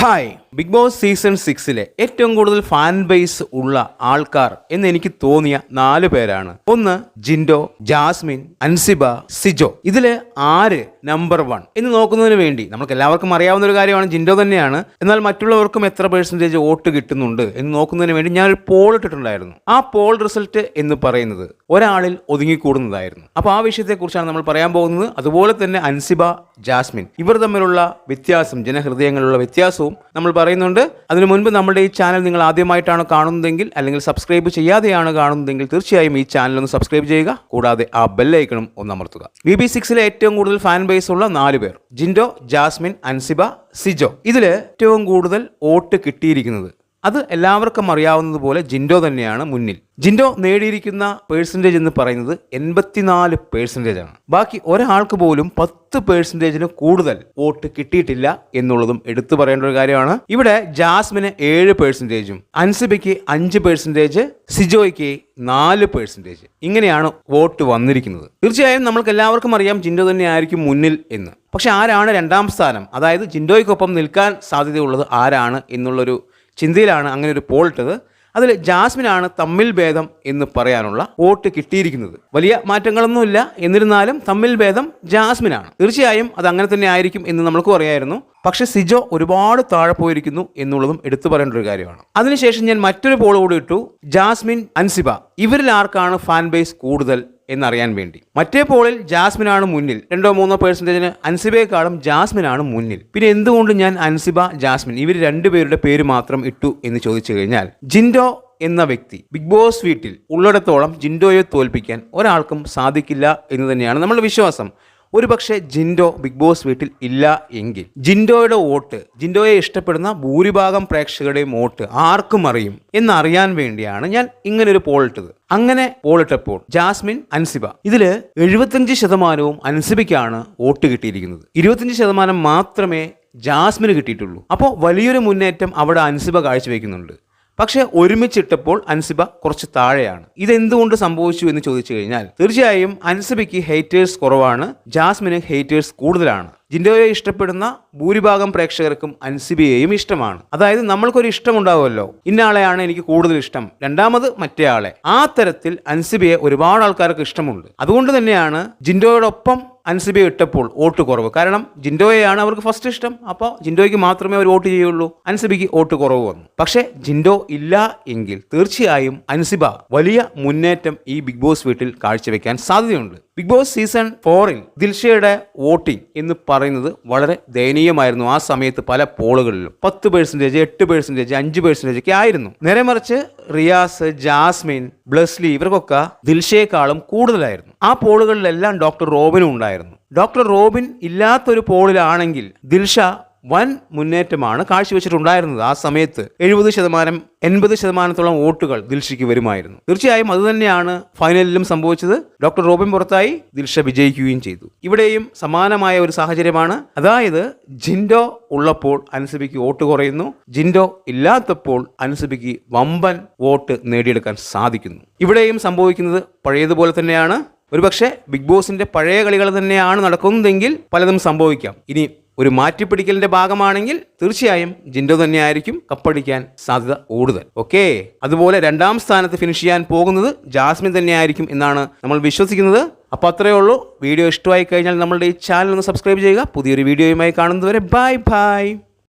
Hi big boss season സിക്സിലെ ഏറ്റവും കൂടുതൽ ഫാൻ ബേസ് ഉള്ള ആൾക്കാർ എന്ന് എനിക്ക് തോന്നിയ നാല് പേരാണ്. ഒന്ന് ജിൻഡോ ജാസ്മിൻ അൻസിബ സിജോ. ഇതിലെ ആര് നമ്പർ വൺ എന്ന് നോക്കുന്നതിന് വേണ്ടി നമുക്ക് എല്ലാവർക്കും അറിയാവുന്ന ഒരു കാര്യമാണ് ജിൻഡോ തന്നെയാണ്. എന്നാൽ മറ്റുള്ളവർക്കും എത്ര പേഴ്സന്റേജ് വോട്ട് കിട്ടുന്നുണ്ട് എന്ന് നോക്കുന്നതിന് വേണ്ടി ഞാൻ ഒരു പോൾ ഇട്ടിട്ടുണ്ടായിരുന്നു. ആ പോൾ റിസൾട്ട് എന്ന് പറയുന്നത് ഒരാളിൽ ഒതുങ്ങിക്കൂടുന്നതായിരുന്നു. അപ്പോൾ ആ വിഷയത്തെക്കുറിച്ചാണ് നമ്മൾ പറയാൻ പോകുന്നത്. അതുപോലെ തന്നെ അൻസിബ ജാസ്മിൻ ഇവർ തമ്മിലുള്ള വ്യത്യാസം ജനഹൃദയങ്ങളിലുള്ള വ്യത്യാസവും നമ്മൾ പറയുന്നുണ്ട്. അതിനു മുൻപ് നമ്മുടെ ഈ ചാനൽ നിങ്ങൾ ആദ്യമായിട്ടാണ് കാണുന്നതെങ്കിൽ അല്ലെങ്കിൽ സബ്സ്ക്രൈബ് ചെയ്യാതെയാണ് കാണുന്നതെങ്കിൽ തീർച്ചയായും ഈ ചാനൽ ഒന്ന് സബ്സ്ക്രൈബ് ചെയ്യുക. കൂടാതെ ആ ബെല്ലൈക്കണും ഒന്ന് അമർത്തുക. ബി ബി സിക്സിലെ ഏറ്റവും കൂടുതൽ ഫാൻ ഉള്ള നാല് പേർ. ജിൻഡോ ജാസ്മിൻ അൻസിബ സിജോ. ഇതിൽ ഏറ്റവും കൂടുതൽ വോട്ട് കിട്ടിയിരിക്കുന്നത് അത് എല്ലാവർക്കും അറിയാവുന്നതുപോലെ ജിൻഡോ തന്നെയാണ് മുന്നിൽ. ജിൻഡോ നേടിയിരിക്കുന്ന പേഴ്സന്റേജ് എന്ന് പറയുന്നത് എൺപത്തിനാല് പേഴ്സന്റേജ് ആണ്. ബാക്കി ഒരാൾക്ക് പോലും പത്ത് പേഴ്സന്റേജിന് കൂടുതൽ വോട്ട് കിട്ടിയിട്ടില്ല എന്നുള്ളതും എടുത്തു പറയേണ്ട ഒരു കാര്യമാണ്. ഇവിടെ ജാസ്മിന് ഏഴ് പേഴ്സന്റേജും അൻസിബയ്ക്ക് അഞ്ച് പേഴ്സന്റേജ് സിജോയ്ക്ക് നാല് പേഴ്സന്റേജ് ഇങ്ങനെയാണ് വോട്ട് വന്നിരിക്കുന്നത്. തീർച്ചയായും നമ്മൾക്ക് എല്ലാവർക്കും അറിയാം ജിൻഡോ തന്നെയായിരിക്കും മുന്നിൽ എന്ന്. പക്ഷെ ആരാണ് രണ്ടാം സ്ഥാനം? അതായത് ജിൻഡോയ്ക്കൊപ്പം നിൽക്കാൻ സാധ്യതയുള്ളത് ആരാണ് എന്നുള്ളൊരു ചിന്തയിലാണ് അങ്ങനെ ഒരു പോൾ ഇട്ടത്. അതിൽ ജാസ്മിനാണ് തമ്മിൽ ഭേദം എന്ന് പറയാനുള്ള വോട്ട് കിട്ടിയിരിക്കുന്നത്. വലിയ മാറ്റങ്ങളൊന്നുമില്ല. എന്നിരുന്നാലും തമ്മിൽ ഭേദം ജാസ്മിനാണ്. തീർച്ചയായും അത് അങ്ങനെ തന്നെ ആയിരിക്കും എന്ന് നമ്മൾക്കും അറിയായിരുന്നു. പക്ഷേ സിജോ ഒരുപാട് താഴെ പോയിരിക്കുന്നു എന്നുള്ളതും എടുത്തു പറയേണ്ട ഒരു കാര്യമാണ്. അതിനുശേഷം ഞാൻ മറ്റൊരു പോൾ കൂടി ഇട്ടു. ജാസ്മിൻ അൻസിബ ഇവരിൽ ആർക്കാണ് ഫാൻ ബേസ് കൂടുതൽ എന്നറിയാൻ വേണ്ടി? മറ്റേ പോളിൽ ജാസ്മിനാണ് മുന്നിൽ. രണ്ടോ മൂന്നോ പേഴ്സന്റേജിന് അൻസിബയെക്കാളും ജാസ്മിനാണ് മുന്നിൽ. പിന്നെ എന്തുകൊണ്ട് ഞാൻ അൻസിബ ജാസ്മിൻ ഇവർ രണ്ടുപേരുടെ പേര് മാത്രം ഇട്ടു എന്ന് ചോദിച്ചു കഴിഞ്ഞാൽ ജിൻഡോ എന്ന വ്യക്തി ബിഗ് ബോസ് വീട്ടിൽ ഉള്ളിടത്തോളം ജിൻഡോയെ തോൽപ്പിക്കാൻ ഒരാൾക്കും സാധിക്കില്ല എന്ന് തന്നെയാണ് നമ്മുടെ വിശ്വാസം. ഒരുപക്ഷെ ജിൻഡോ ബിഗ് ബോസ് വീട്ടിൽ ഇല്ല എങ്കിൽ. ജിൻഡോയുടെ വോട്ട് ജിൻഡോയെ ഇഷ്ടപ്പെടുന്ന ഭൂരിഭാഗം പ്രേക്ഷകരുടെയും വോട്ട് ആർക്കും അറിയും എന്നറിയാൻ വേണ്ടിയാണ് ഞാൻ ഇങ്ങനെ ഒരു പോൾ ഇട്ടത്. അങ്ങനെ പോളിട്ടപ്പോൾ ജാസ്മിൻ അൻസിബ ഇതിൽ എഴുപത്തഞ്ച് ശതമാനവും അൻസിബയ്ക്കാണ് വോട്ട് കിട്ടിയിരിക്കുന്നത്. ഇരുപത്തഞ്ച് ശതമാനം മാത്രമേ ജാസ്മിന് കിട്ടിയിട്ടുള്ളൂ. അപ്പോൾ വലിയൊരു മുന്നേറ്റം അവിടെ അൻസിബ കാഴ്ചവെക്കുന്നുണ്ട്. പക്ഷേ ഒരുമിച്ചിട്ടപ്പോൾ അൻസിബ കുറച്ച് താഴെയാണ്. ഇതെന്തുകൊണ്ട് സംഭവിച്ചു എന്ന് ചോദിച്ചു കഴിഞ്ഞാൽ തീർച്ചയായും അൻസിബയ്ക്ക് ഹേറ്റേഴ്സ് കുറവാണ് ജാസ്മിന് ഹേറ്റേഴ്സ് കൂടുതലാണ്. ജിൻഡോയെ ഇഷ്ടപ്പെടുന്ന ഭൂരിഭാഗം പ്രേക്ഷകർക്കും അൻസിബിയെയും ഇഷ്ടമാണ്. അതായത് നമ്മൾക്കൊരു ഇഷ്ടമുണ്ടാവുമല്ലോ. ഇന്നയാളെയാണ് എനിക്ക് കൂടുതൽ ഇഷ്ടം. രണ്ടാമത് മറ്റേ ആളെ ആ തരത്തിൽ അൻസിബിയെ ഒരുപാട് ആൾക്കാർക്ക് ഇഷ്ടമുണ്ട്. അതുകൊണ്ട് തന്നെയാണ് ജിൻഡോയോടൊപ്പം അൻസിബിയെ ഇട്ടപ്പോൾ വോട്ട് കുറവ്. കാരണം ജിൻഡോയെയാണ് അവർക്ക് ഫസ്റ്റ് ഇഷ്ടം. അപ്പോൾ ജിൻഡോയ്ക്ക് മാത്രമേ അവർ വോട്ട് ചെയ്യുള്ളൂ. അൻസിബിക്ക് വോട്ട് കുറവ് വന്നു. പക്ഷേ ജിൻഡോ ഇല്ല എങ്കിൽ തീർച്ചയായും അൻസിബ വലിയ മുന്നേറ്റം ഈ ബിഗ് ബോസ് വീട്ടിൽ കാഴ്ചവെക്കാൻ സാധ്യതയുണ്ട്. ബിഗ് ബോസ് സീസൺ ഫോറിൽ ദിൽഷയുടെ വോട്ടിംഗ് എന്ന് പറയുന്നത് വളരെ ദയനീയമായിരുന്നു ആ സമയത്ത് പല പോളുകളിലും. പത്ത് പേഴ്സന്റേജ് എട്ട് പേഴ്സന്റേജ് അഞ്ച് പേഴ്സന്റേജ് ഒക്കെ ആയിരുന്നു. നേരെ മറിച്ച് റിയാസ് ജാസ്മിൻ ബ്ലസ്ലി ഇവർക്കൊക്കെ ദിൽഷയെക്കാളും കൂടുതലായിരുന്നു. ആ പോളുകളിലെല്ലാം ഡോക്ടർ റോബിനും ഉണ്ടായിരുന്നു. ഡോക്ടർ റോബിൻ ഇല്ലാത്തൊരു പോളിലാണെങ്കിൽ ദിൽഷ വൻ മുന്നേറ്റമാണ് കാഴ്ചവെച്ചിട്ടുണ്ടായിരുന്നത്. ആ സമയത്ത് എഴുപത് ശതമാനം എൺപത് ശതമാനത്തോളം വോട്ടുകൾ ദിൽഷയ്ക്ക് വരുമായിരുന്നു. തീർച്ചയായും അതുതന്നെയാണ് ഫൈനലിലും സംഭവിച്ചത്. ഡോക്ടർ റോബിൻ പുറത്തായി ദിൽഷ വിജയിക്കുകയും ചെയ്തു. ഇവിടെയും സമാനമായ ഒരു സാഹചര്യമാണ്. അതായത് ജിൻഡോ ഉള്ളപ്പോൾ അൻസബിക്ക് വോട്ട് കുറയുന്നു. ജിൻഡോ ഇല്ലാത്തപ്പോൾ അൻസബിക്ക് വമ്പൻ വോട്ട് നേടിയെടുക്കാൻ സാധിക്കുന്നു. ഇവിടെയും സംഭവിക്കുന്നത് പഴയതുപോലെ തന്നെയാണ്. ഒരുപക്ഷെ ബിഗ് ബോസിന്റെ പഴയ കളികൾ തന്നെയാണ് നടക്കുന്നതെങ്കിൽ പലതും സംഭവിക്കാം. ഇനി ഒരു മാറ്റിപ്പിടിക്കലിന്റെ ഭാഗമാണെങ്കിൽ തീർച്ചയായും ജിൻഡോ തന്നെയായിരിക്കും കപ്പടിക്കാൻ സാധ്യത കൂടുതൽ. ഓക്കെ? അതുപോലെ രണ്ടാം സ്ഥാനത്ത് ഫിനിഷ് ചെയ്യാൻ പോകുന്നത് ജാസ്മിൻ തന്നെയായിരിക്കും എന്നാണ് നമ്മൾ വിശ്വസിക്കുന്നത്. അപ്പോൾ അത്രയേ ഉള്ളൂ. വീഡിയോ ഇഷ്ടമായി കഴിഞ്ഞാൽ നമ്മളുടെ ഈ ചാനൽ ഒന്ന് സബ്സ്ക്രൈബ് ചെയ്യുക. പുതിയൊരു വീഡിയോയുമായി കാണുന്നതുവരെ ബൈ ബൈ